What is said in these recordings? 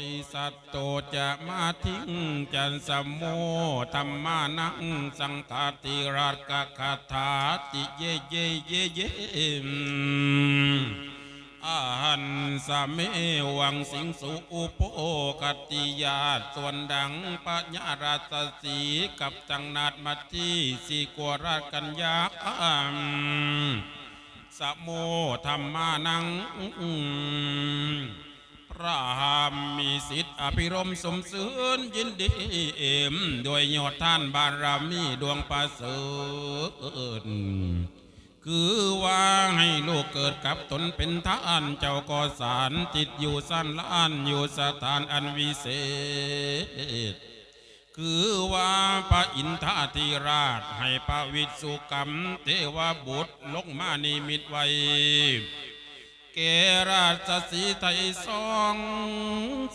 ธิสัตโตจะมาทิ้งจันสมโมธรรมานังสังฆาติราชกคาถาติเยเยเยเยอาหันสะเมวังสิงสุอุปโกติยาตส่วนดังปัญญาราชสีกับจังนาดมัทีสีกวราชกัญญาอัมสโมธรรมานัง ระหามมีสิทธิ์อภิรมสมสืนยินดีเอ็มโดยยอดท่านบารมีดวงประเสริฐคือว่าให้ลูกเกิดกับตนเป็นท่านเจ้าก็สารจิตอยู่สั้นล้านอยู่สถานอันวิเศษคือว่าพระอินทาธิราชให้พระวิสุกรรม เทวบุตรลงมานิมิตไว้ กราชสีไทยสอง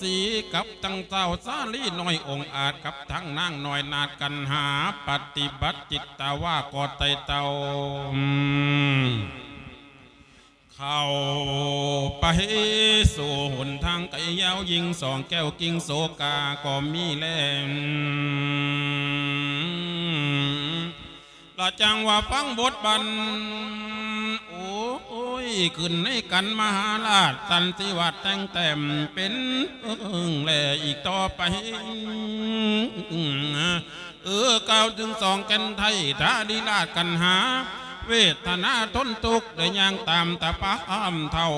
สีกับตั้งเจ้าสาลีน้อยองค์อาจกับทั้งนางน้อยนาดกันหาปฏิบัติจิตตาว่ากอดไตเตาอืมเข้าไปสู่หนทางไกลยาวยิงสองแก้วกิ่งโสกาก็มีแลงละจังว่าฟังบทบันโอ้ยขึ้นในกันมหาราชสันติวัดแต่งแต่มเป็นแหล่อีกต่อไปเออเก้าวถึงสองกันไทยทาดีลาดกันหา เวทนาทนทุกข์ได้ย่างตามตาปามเท่า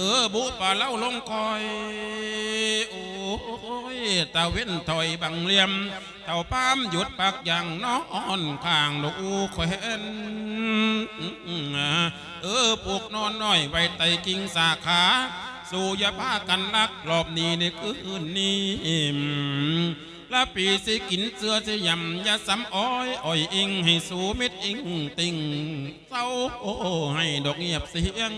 อ้เออบุปาเล่าลงคอยโอ้ยตาเว้นถอยบังเลี่ยมเท่าปามหยุดปากอย่างน้อนข้างลูแขวนเออปลูกนอนน้อยไว้ไตกิ่งสาขาสู่ยาพากันรักรอบนี้ในคืนนี้ ละปีสิกินเสือสิยำยาสำอ้อยอ้อยอิงให้สูม็ดอิงติงเศร้าโอ้ให้ดอกเงียบเสียง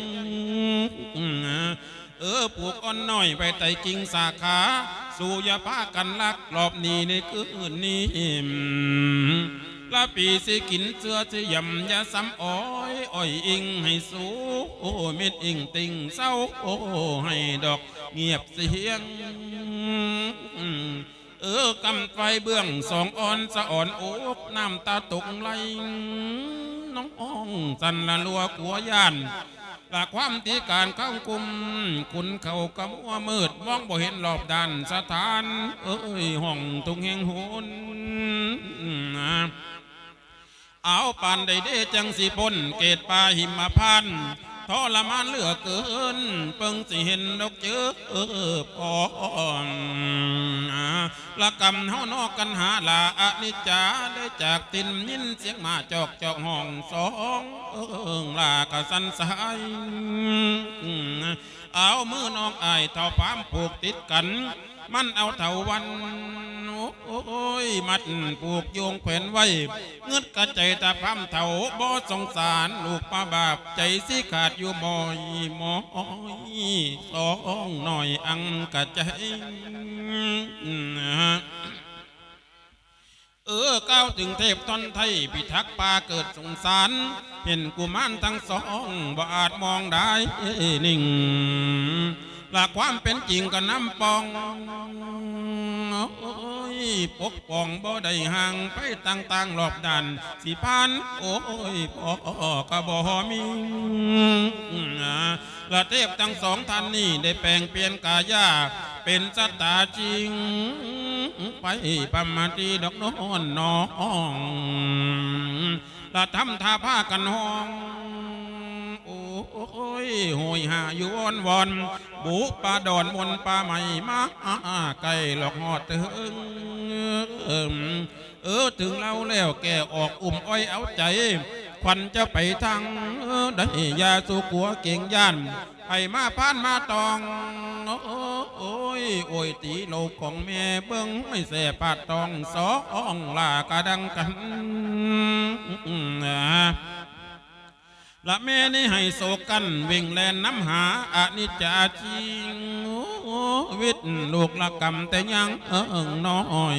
เออปลูกอ่อนน้อยไปไต่กิ่งสาขา สู่ยาพากันลักรอบนี้ในคืนนี้ละปีสิกินเสื้อสิยำยาสำอ้อยอ้อยอิงให้สูโอ้เม็ดอิงติงเศร้าโอ้ให้ดอกเงียบเสียง เออกำไฟเบื้องสองอ่อนสะอ่อนโอกน้ำตาตกไหลน้องอ่องสันละลัวกัวย่านหลักความตีการเข้ากลุ่มคุณเขากำมัวมืดมองบ่เห็นรอบด้านสถาน เอ้ยห้องตุงแห่งโหนเอาปานใดเดจังสิพ้นเกตป่าหิมพานทรมานเหลือเกิน เปิงสิเห็นดอกเจอเออพอน ละกำเฮานอกกันหาลาอนิจจาได้จากตินยินเสียงมาจอกจอกห้องสองเอิงลากะสันสายเอามือน้องอายเท่าพามผูกติดกัน มันเอาเท่าวันโอ้ยมัดผูกโยงแขวนไว้ เงืดกระใจตาพามเท่าบ่สงสารลูกป้าบาปใจสิขาดอยู่บ่อยมอยสองหน่อยอังกระใจเออก้าวถึงเทพตอนไทยพิทักษ์ป่าเกิดสงสาร เห็นกุมารทั้งสองบ่อาจมองได้นิ่ง หลักความเป็นจริงก็น้ำปองโอ้ยปกป้องบ่ได้ห่างไปต่างๆรอบด้านสิพานโอ้ยพ่อกะบ่มีละเทพทั้งสองท่านนี่ได้แปลงเปลี่ยนกายาเป็นสตาจริง ไปปมาตีดอกน้อนน้องละทำท่าผ้ากันห้อง โอ้ยโหยหาอยู่วอนวอนบุปลาดอนมนปลาใหม่มาไก่หลอกหอดถึงเออถึงเราแล้วแกออกอุ่มอ้อยเอาใจควันจะไปทางได้ยาสุกัวเก่งย่านไปมาพานมาตองโอ้ยโอ้ยตีโลกของแม่เบิ้งไม่แสปาดตองสองลากระดังกันนะ ละแม่นี่ให้โศกกันเว่งแลนน้ำหาอานิจจาจริงโอ้วิตลูกละกำแต่ยังเอิงน้อย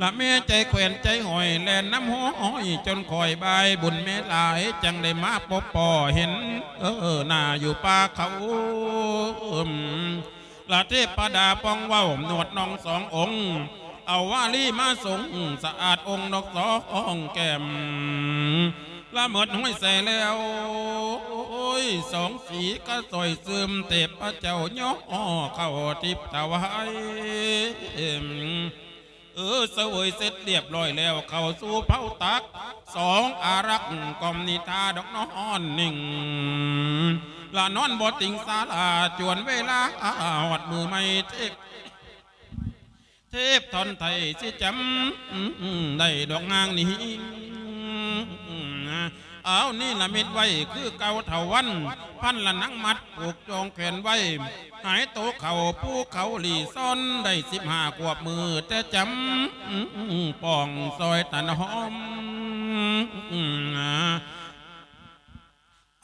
ละแม่ใจแขวนใจหอยแลนน้ำห้อยจนคอยบายบุญแม่หลายจังได้มาปบปอเห็น เออหน้าอยู่ป่าเขาละเทพประดาปองว้าหนวดน้องสององค์เอาวาลีมาสงสะอาดองค์ดอกสองแก้ม ละหมดห้อยใส่แล้วโอ้ยสองสีก็สอยซึมเตบพระเจ้าย่อเข้าทิพย์ถวายเออเสวยเสร็จเรียบร้อยแล้วเข้าสู่เผาตักสองอารักกอมนิทาดอกน้อนหนึ่งละนอนบติงสาลาจวนเวลาหอดมือไม่เทพเทพทนไทยสิจำได้ดอกนางนี้ เอานี่ละมิดไว้คือเกาเถาวัน พันละนังมัดผูกจองแขนไว้ หายโตเขาผู้เขาหลีซ่อนได้สิบห้ากวบมือแต่จำป่องซอยตันหอม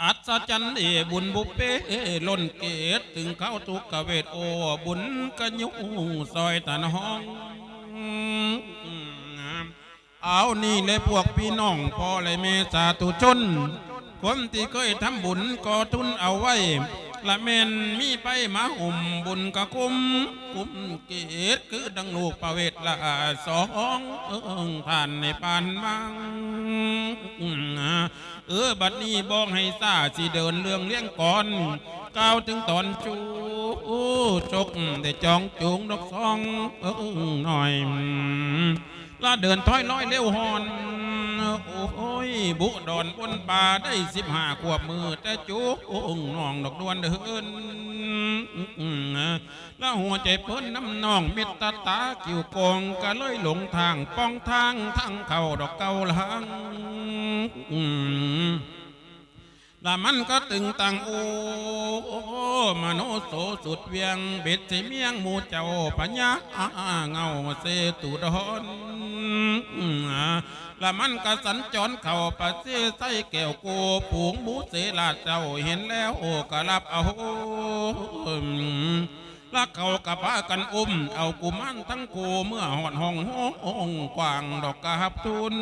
อัศจรรย์เอบุญบุเพล้นเกตถึงเข้าทุกขเวทโอบุญกะยุซอยตันห้อง เอานี่เลยพวกพี่น้องพ่อเลยเมสาตุชนคนที่เคยทำบุญก็ทุนเอาไว้ละเมนมีไปมาอุ่มบุญกะคุ้มคุ้มเกตคือดังลูกประเวทละสองเอิงผ่านในปานมังเออบัดนี้บอกให้ซาสิเดินเรื่องเลี้ยงก่อนก้าวถึงตอนจูจกได้จองจูงดอกซองเออหน่อย ลาเดินถอยร้อยเร็วหอน โอ้ย บุดอนบนป่าได้สิบห้าขวบมือแต่จุกองนองดอกดวนเดินแล้วหัวใจเพิ่นน้ำนองมิตรตากิ่วกองก็เลยหลงทางป้องทางทางเข้าดอกเกาหลัง ละมันก็ตึงตังโอมโนโสสุดเวียงเบ็ดสิเมียงมูเจ้าพญาเงาเสตุดอนละมันก็สัญจรเข่าปะเสใส่แก้วโกผูงบูเสลาเจ้าเห็นแล้วโอ้ก็รับเอา ละเขากับพากันอุ้ม เอากุมันทั้งโคเมื่อหอดห้องห้องกว้างดอกกระหับทุน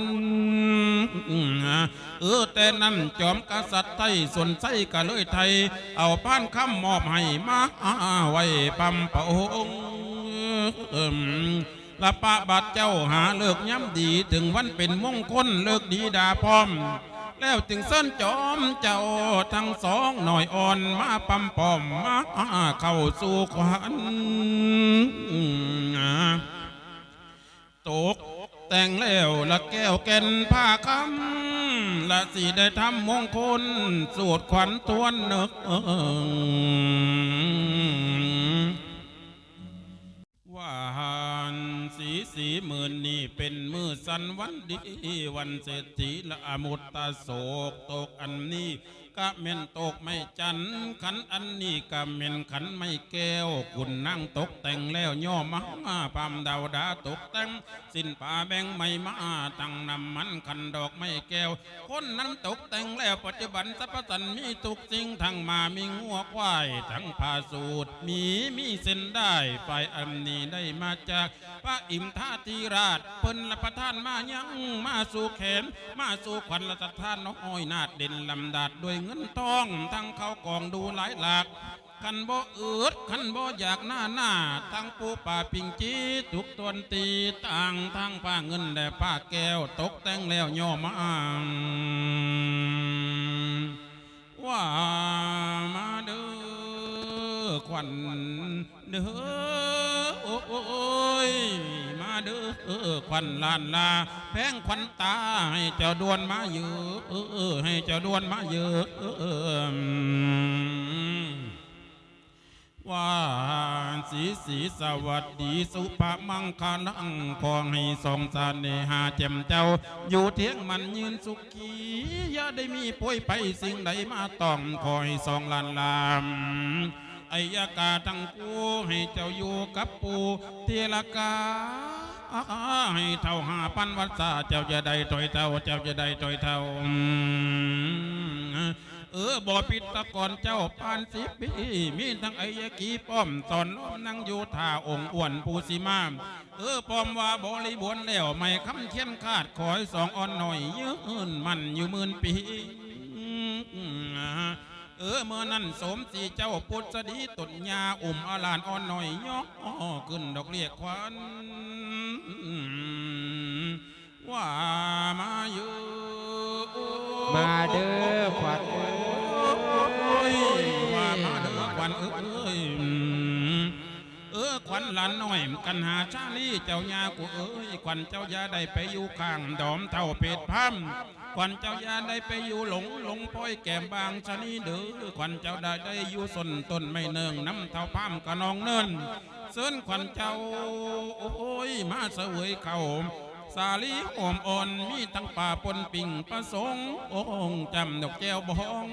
เออแต่นั่นจอมกษัตริย์ไทยส่วนไส้กะเลยไทย เอาพานคำมอบให้มาไว้ปั๊มพระองละปะบาดเจ้าหาเลิกย้ำดีถึงวันเป็นมงคลเลิกดีดาพร้อม แล้วจึงเส้นจอมเจ้าทั้งสองหน่อยอ่อนมาปั๊มปอมมาเข้าสู่ขวัญตกแต่งแล้วละแก้วแก่นผ้าคำละสีได้ทำมงคลสวดขวัญทวนนึก สีหมื่นนี่เป็นมือสันวันดีวันเศรษฐีละอมุตตาโศกตกอันนี้ กะเม่นตกไม่จันขันอันนี้กะเม่นขันไม่แก้วกุนนั่งตกแต่งแล้วย่อมาปามดาวดาตกแต่งสิ้นป่าแบงไม่มาตั้งนำมันขันดอกไม่แก้ว คนนั้นตกแต่งแล้วปัจจุบันสรรพสันมีทุกสิ่งทั้งมามีงัวควายทั้งผาสูตรมีมีเส้นได้ฝ่ายอันนี้ได้มาจากพระอิมทาตีราชเพิ่นละประทานมายังมาสู่แขนมาสู่ขวัญละทานน้อยนาดเด่นลำดาดด้วยเงินทองทั้งเขากองดูหลายหลากขันบ่เอืดขันบ่อยากหน้าหน้าทั้งปูป่าปิงจีทุกตวนตีต่างทั้งผ้าเงินและผ้าแก้วตกแต่งแล้วย่อมาว่ามาเด้อขวัญเด้อ เด้อขวัญลานลา แพงขวัญตาให้เจ้าดวนมาเยอะให้เจ้าดวนมาเยอะว่าสีสีสวัสดีสุภามังคาลังขอให้สองสารเนหาแจ่มเจ้า อยู่เทียงมันยืนสุขีอย่าได้มีป่วยไปสิ่งใดมาต้องคอยสองลานลามไอยากาทั้งกูให้เจ้าอยู่กับปูเทลกา ให้เท่าหาปันวัดสาเจ้าจะได้ถอยเท่าเจ้าจะได้ถอยเท่าเออบ่ปิดตะกอนเจ้าปานสิบปีมีทั้งไอ้ยกีป้อมสอนนั่งอยู่ท่าองค์อ้วนปูสีมามเออป้อมว่าบริบวนแล้วไม่คำเขียนขาดขอยสองอ่อนหน่อยยืนมันอยู่หมื่นปี เออเมื่อนั้นสมสีเจ้าพุทธดีตุนยาอุ่มอาลานอ่อนหน่อยย่อขึ้นดอกเรียกควันว่ามาอยู่มาเด้อขวัญ วันหลานน้อยกันหาชาลีเจ้ายากูเอ้ยควันเจ้ายาได้ไปอยู่ข้างดอมเท่าเป็ดพัมควันเจ้ายาได้ไปอยู่หลงหลงป้อยแก้มบางชะนีเด้อควันเจ้าได้ได้อยู่สนต้นไม่เนิงน้ำเท่าพัมกะนองเนินเสินควันเจ้าโอ้ยมาเสวยเข่าสาลีหอมอ่อนมีทั้งป่าปนปิ่งประสงค์องค์จำดอกแก้วบอง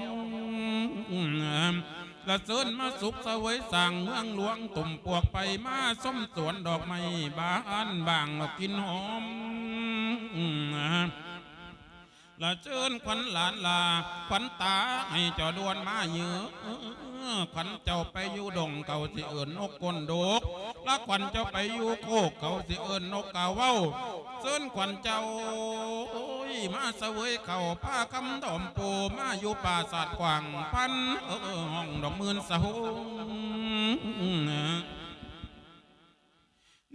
ละเสินมาสุขเสวยสั่งเมืองหลวงตุ่มปวกไปมาส้มสวนดอกไม้บานบางกกินหอม ละเชิญขวัญหลานลาขวัญตาให้เจ้าดวนมาเยอะขวัญเจ้าไปอยู่ดงเก่าสิเอิญนกกนดกละขวัญเจ้าไปอยู่โคกเก่าสิเอิญนกกาเว้าเชิญขวัญเจ้าโอ้ยมาเสวยเข่าผ้าคำดอมปูมาอยู่ป่าสัตว์กวางพันเออห้องดอกมื่นสะหง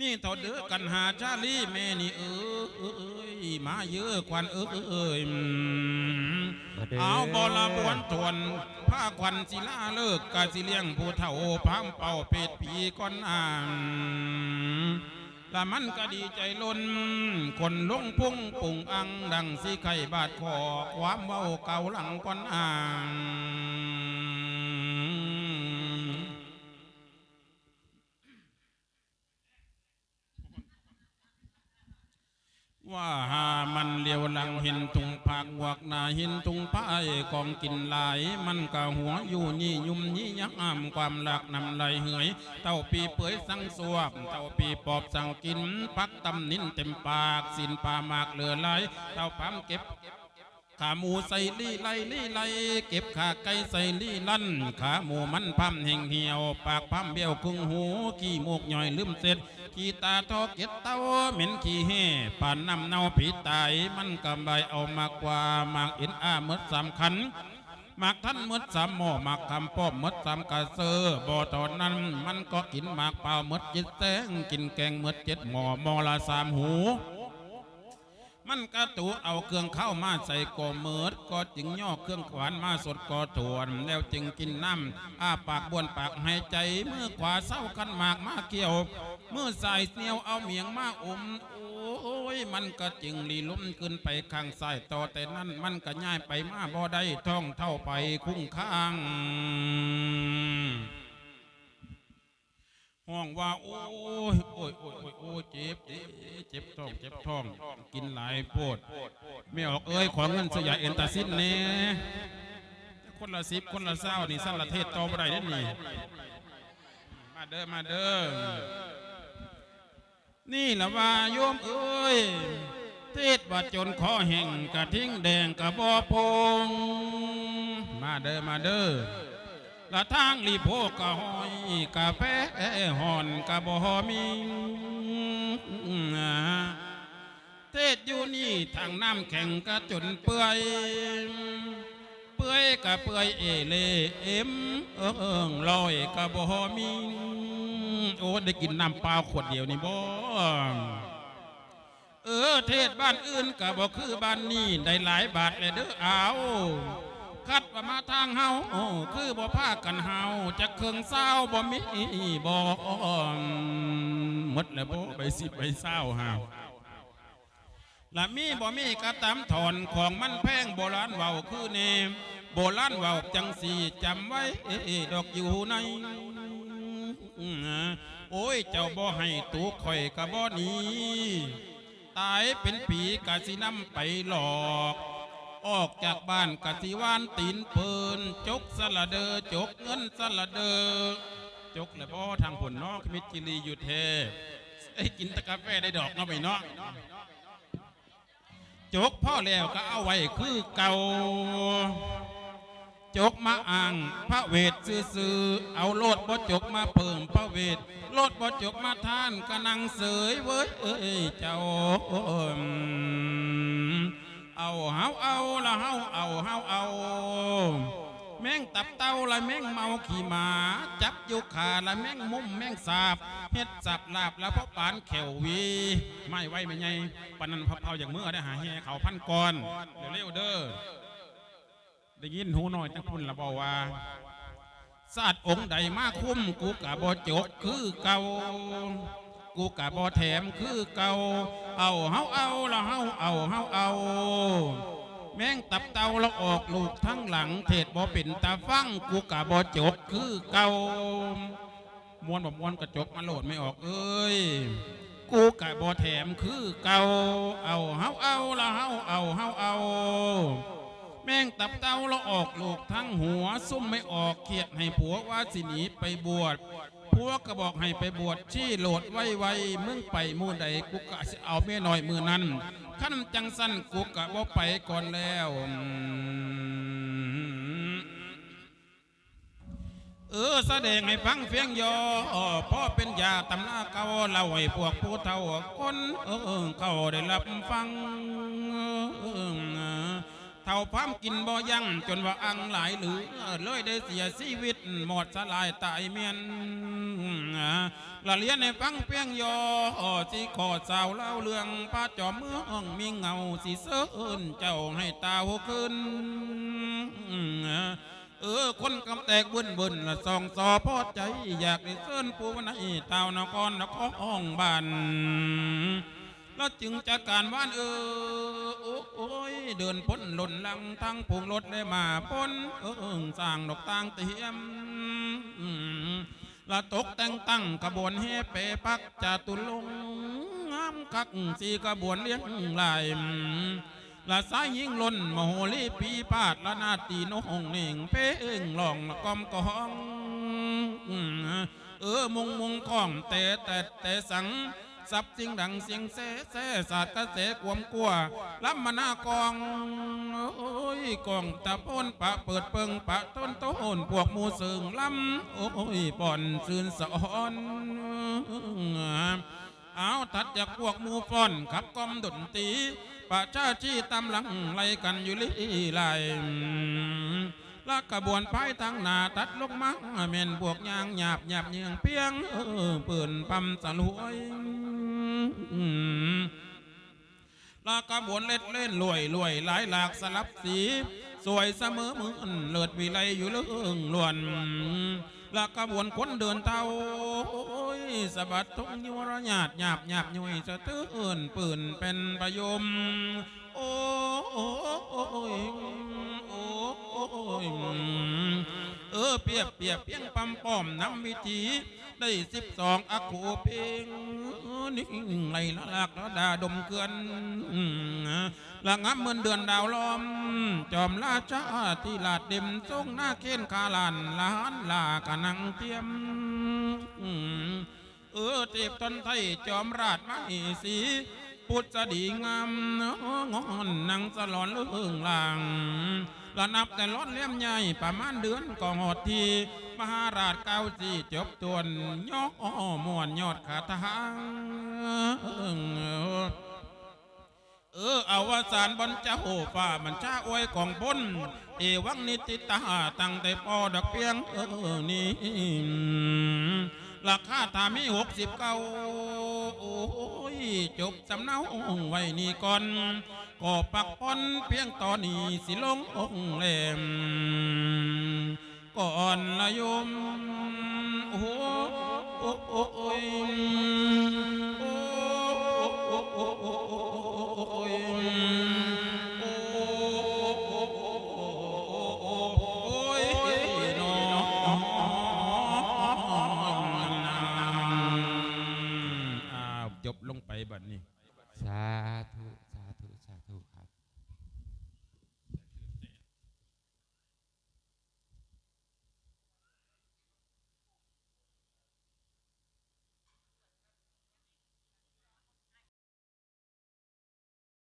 นี่เท่าเดือกันหาชาลีแม่นี่เอ้ยมาเยอะควันเอ้ยมาเด้อเอาบอลาบวนทวนผ้าควันศิลาเลิกกาสิเลี้ยงผู้เฒ่าพามเป่าเป็ดผีก้อนอ่างละมันก็ดีใจล้นคนลงพุ่งปุ่งอังดังสีไข่บาดคอความเว้าเก่าหลังก้อนอ่าง ว่าหามันเลียวหลังเห็นตุงผักวกหนาเห็นตุงพายกองกินหลาย มันกะหัวอยู่นี่ยุ่มนี่ยักอ้ามความหลักนำไหลเหยเต้าปีเปื่อยสังสวบเต้าปีปอบสังกิน พักตำนินเต็มปากสินปลามากเหลือไหลเต้าพามเก็บ ขาหมูใส่ลี่ไล่ลี่ไล่เก็บขาไก่ใส่ลี่ลั่น ขาหมูมันพัมแห่งเหี่ยว ปากพัมเบี้ยวครึ่งหูขี้มูกย่อยลืมเสร็จขี้ตาทอเก็ดเต้าเหม็นขี้แห่ป่านน้ำเน่าผีตายมันกำใบเอามากกว่า มากเอ็นอ้าเมดสามขันหมากท่านมดสามหม้อหมากคำป้อมมดสามกระเซอบ่อตอนนั้นมันก็กินหมากเปล่ามดจิตแตงกินแกงมดเจ็ดหม้อหม้อละสามหู มันกระตูเอาเครื่องเข้ามาใส่ก่อเมิดก็จึงย่อเครื่องขวานมาสดก่อถวนแล้วจึงกินน้ำอ้าปากบ้วนปากหายใจมือขวาเศร้าขันหมากมาเกี่ยวมือใส่เนียวเอาเมียงมาอมโอ้ยมันก็จึงลีลุ่มขึ้นไปข้างซ้ายต่อแต่นั้นมันก็ย่ายไปมาบ่ได้ท่องเท่าไปคุ้งข้าง ห้องว่าโอ้ยโอ้ยโอ้ยโอ้ยโอ้ยเจ็บเจ็บท้องเจ็บท้องกินหลายโพดไม่ออกเอ้ยขอเงินสยายเอ็นตาซินแน่คนละสิบคนละเศร้านี่สั้นละเทศต่อบ่ได้เด้อนี่มาเด้อมาเด้อนี่ละว่าโยมเอ้ยเทศว่าจนคอแห่งกระทิ้งแดงกระบอพงมาเด้อมาเด้อ ละทางรีโพกกะหอยกาแฟหอนกะบอมีเทศอยู่นี่ทางน้ำแข็งกะจนเปื่อยเปื่อยกะเปื่อยเอเลเอ็มเอิงลอยกะบอมีโอ้ได้กินน้ำเปล่าขวดเดียวนี่บ่เออเทศบ้านอื่นกะบ่คือบ้านนี้ได้หลายบาทเลยเด้อเอา คัดว่ามาทางเฮาโอ้คือบ่พากันเฮาจะเครื่องเศร้าบ่มีบ่หมดแล้วบ่ไปสิไปเศร้าเฮาละมีบ่มีกระตำถอนของมันแพงโบราณเว้าคือเนมโบราณเว้าจังสีจำไว้ดอกอยู่ในโอ้ยเจ้าบ่ให้ตูข่อยกะบ่หนีตายเป็นปีกะสินำไปหลอก ออกจากบ้านกะสิวานตีนเปินจกสละเดอจกเงินสละเดอจกแล้วบ่ทางผลนอกมิตรจิรีอยู่เทไอ้กินตะกาแฟได้ดอกเนาะไปเนาะจกพ่อแล้วก็เอาไว้คือเก่าจกมาอ่างพระเวทซื่อเอาโลดบ่จกมาเพิ่มพระเวทโลดบ่จกมาท่านกะนังเสยเว้ยเอ้ยเจ้า เอาเฮาเอาละเฮาเอาเฮาเอา แม่งตับเต่าละแม่งเมาขี่หมา จับยู่ขาละแม่งมุมแม่งสาบเฮ็ดสับลาบล้วพอปานแขววี ไม่ไหวไม่ไงปนันพับเผาอย่างเมื่อได้หาแห่เขาพันกรเร็วเด้อได้ยินหูหน่อยจังพุ่นละบอกว่าศาสตร์องค์ใดมาคุ้มกูกะบ่จกคือเก่า กูกะบ่แถมคือเก่าเอาเฮาเอาละเฮาเอาเฮาเอา แม่งตับเตาล้วออกลูกทั้งหลัง เทศบ่เป็นตาฟังกูกะบ่จบคือเก่ามวนบ่มวนกระจกมาโหลดไม่ออกเอ้ยกูกะบ่แถมคือเก่าเอาเฮาเอาละเฮาเอาเฮาเอาแม่งตับเตาแล้วออกลูกทั้งหัวซุ่มไม่ออกเกียดให้ผัวว่าสิหนีไปบวช ผัวก็บอกให้ไปบวชชี้โหลดไว้ไว้มึงไปมือใดกูกะเอาเมียน้อยมือนั้นขั้นจังสั้นกูกะบ่ไปก่อนแล้วเออแสดงให้ฟังเฟียงยอพ่อเป็นยาตำนาเก่าเล่าให้พวกผู้เฒ่าคนเออเขาได้รับฟังเท่าพามกินบ่ยังจนว่าอังหลายหรือเลยได้เสียชีวิตหมดสลายตายเมียนละเลียนในฟังเพียงยอสิขอสาวเล่าเรื่องป้าจอมเมืองมีเงาสิเสินเจ้าให้ตาหัวขึ้นเออคนกำแตกบึนบึนละสองสอพอใจ อยากได้เสินปูวันไหนเต้านครนครอ่องบ้าน แล้วจึงจัดการว่านเออโอ้โอยเดินพ้นหล่นหลังทั้งพุงรถได้มาพ้นเออสร้างดอกตางเตียมละตกแต่งตั้งขบวนเฮเปปักจาตุลงงามคักสีขบวนเลี้ยงลายละสายยิงล้นมโหรีปีพาดละนาตีนองเน่งเพงหลองละกอมกองเออมุงมุงข้องแต่แต่แต่สัง สับสิ่งดังเสียงเสเสศาสตร์กระเสกวมกลัวล้ำมานากองโอ้ยกองตะโพนปะเปิดเปิงปะต้นต้นพวกมูเสิงล้ำโอ้ยป่อนซืนสะออนเอาถัดจากพวกมูฟอนขับกอมดนตีประชาชีตามหลังไล่กันอยู่ลีไลลากขบวนพายทางนาตัดลงมาแม่นพวกยางหยาบหยาบเยืองเพียงเออปืนปั๊มสลวย ลากขบวนเล็ดเล่นลวยลวยหลายหลากสลับสี สวยเสมอมือนเลิศวิไลอยู่เรื่องล้วนลากขบวนคนเดินเท่าโอ้ยสะบัดทงยวรหยาดหยาบหยาบย่อยสะตื้นปืนเป็นประยมโอ้อ้โอ้ยโอ้ยเออเปียบเปียบเพียงปั๊มป้อมน้ำวิธีได้สิบสองอโคเพลง นิ่งไหลละลากละดาดมเกลือนละงับเมือนเดือนดาวล้อม จอมราชาที่ลาดเด็มทรงหน้าเค้นคาลานลานลากะนังเทียมเออเตีบตนไทยจอมราชไม่สี พุทธดีงามงอนนางสลอนเรื่องลางละนับแต่ร้อนเลี่ยมใหญ่ประมาณเดือนก็หอดทีมหาราชเก้าสี่จบตวนย่อมวนยอดขาทางเออเอวสารบรรเจ้าฝ่ามันชาอวยของบนเอวังนิติตาตั้งแต่ปอดอกเพียงเออนี่ ราคาถามีหกสิบเก้าโอ้ยจบสำเนาไว้นี่ก่อนก็ปักปอนเพียงตอนนี้สิลงองแหลมก่อนละยมโอ้โอ้โอ้โอ้ยโอ้โอ้โอ้โอ้โอ้